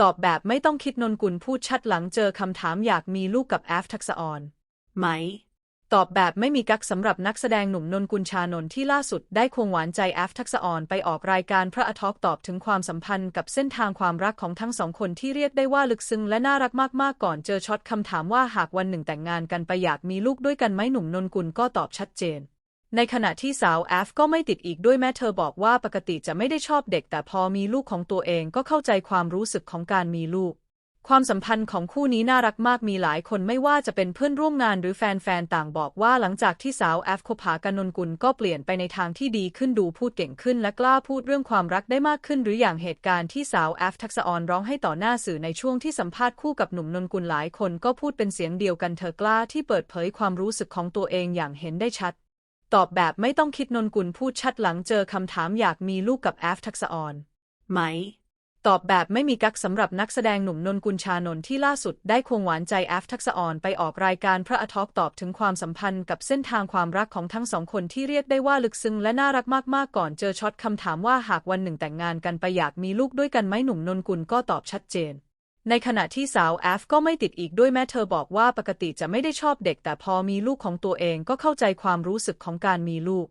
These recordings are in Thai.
ตอบแบบไม่ต้องคิดนนกุลพูดชัดหลังเจอคำถามอยากมีลูกกับแอฟทักษะออนไหม ตอบแบบไม่มีกักสำหรับนักแสดงหนุ่มนนกุลชานนท์ที่ล่าสุดได้ควงหวานใจแอฟทักษะออนไปออกรายการพระอทอกตอบถึงความสัมพันธ์กับเส้นทางความรักของทั้งสองคนที่เรียกได้ว่าลึกซึ้งและน่ารักมากๆก่อนเจอช็อตคำถามว่าหากวันหนึ่งแต่งงานกันไปอยากมีลูกด้วยกันไหมหนุ่มนนกุลก็ตอบชัดเจน ในขณะที่สาวแอฟก็ไม่ติดอีกด้วยแม้เธอบอกว่าปกติจะไม่ได้ชอบเด็ก แต่พอมีลูกของตัวเองก็เข้าใจความรู้สึกของการมีลูก ความสัมพันธ์ของคู่นี้น่ารักมากมีหลายคนไม่ว่าจะเป็นเพื่อนร่วมงานหรือแฟนๆ ต่างบอกว่าหลังจากที่สาวแอฟคบหากันนนกุลก็เปลี่ยนไปในทางที่ดีขึ้นดูพูดเก่งขึ้นและกล้าพูดเรื่องความรักได้มากขึ้น หรืออย่างเหตุการณ์ที่สาวแอฟทักษะออนร้องให้ต่อหน้าสื่อในช่วงที่สัมภาษณ์คู่กับหนุ่มนนกุลหลายคนก็พูดเป็นเสียงเดียวกันเธอกล้าที่เปิดเผยความรู้สึกของตัวเองอย่างเห็นได้ชัด ตอบแบบไม่ต้องคิดนนกุลพูดชัดหลังเจอคำถามอยากมีลูกกับแอฟทักษะออนไหม ตอบแบบไม่มีกักสำหรับนักแสดงหนุ่มนนกุลชานนท์ที่ล่าสุดได้ควงหวานใจแอฟทักษะออนไปออกรายการพระอทอกตอบถึงความสัมพันธ์กับเส้นทางความรักของทั้งสองคนที่เรียกได้ว่าลึกซึ้งและน่ารักมากๆก่อนเจอช็อตคำถามว่าหากวันหนึ่งแต่งงานกันไปอยากมีลูกด้วยกันไหมหนุ่มนนกุลก็ตอบชัดเจน ในขณะที่สาวแอฟก็ไม่ติดอีกด้วยแม้เธอบอกว่าปกติจะไม่ได้ชอบเด็ก แต่พอมีลูกของตัวเองก็เข้าใจความรู้สึกของการมีลูก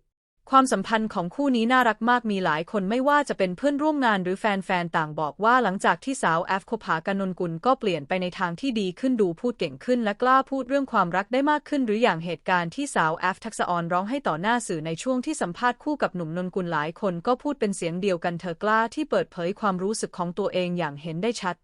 ความสัมพันธ์ของคู่นี้น่ารักมากมีหลายคนไม่ว่าจะเป็นเพื่อนร่วมงานหรือแฟนๆ ต่างบอกว่าหลังจากที่สาวแอฟคบหากันนนกุลก็เปลี่ยนไปในทางที่ดีขึ้นดูพูดเก่งขึ้นและกล้าพูดเรื่องความรักได้มากขึ้น หรืออย่างเหตุการณ์ที่สาวแอฟทักษะออนร้องให้ต่อหน้าสื่อในช่วงที่สัมภาษณ์คู่กับหนุ่มนนกุลหลายคนก็พูดเป็นเสียงเดียวกันเธอกล้าที่เปิดเผยความรู้สึกของตัวเองอย่างเห็นได้ชัด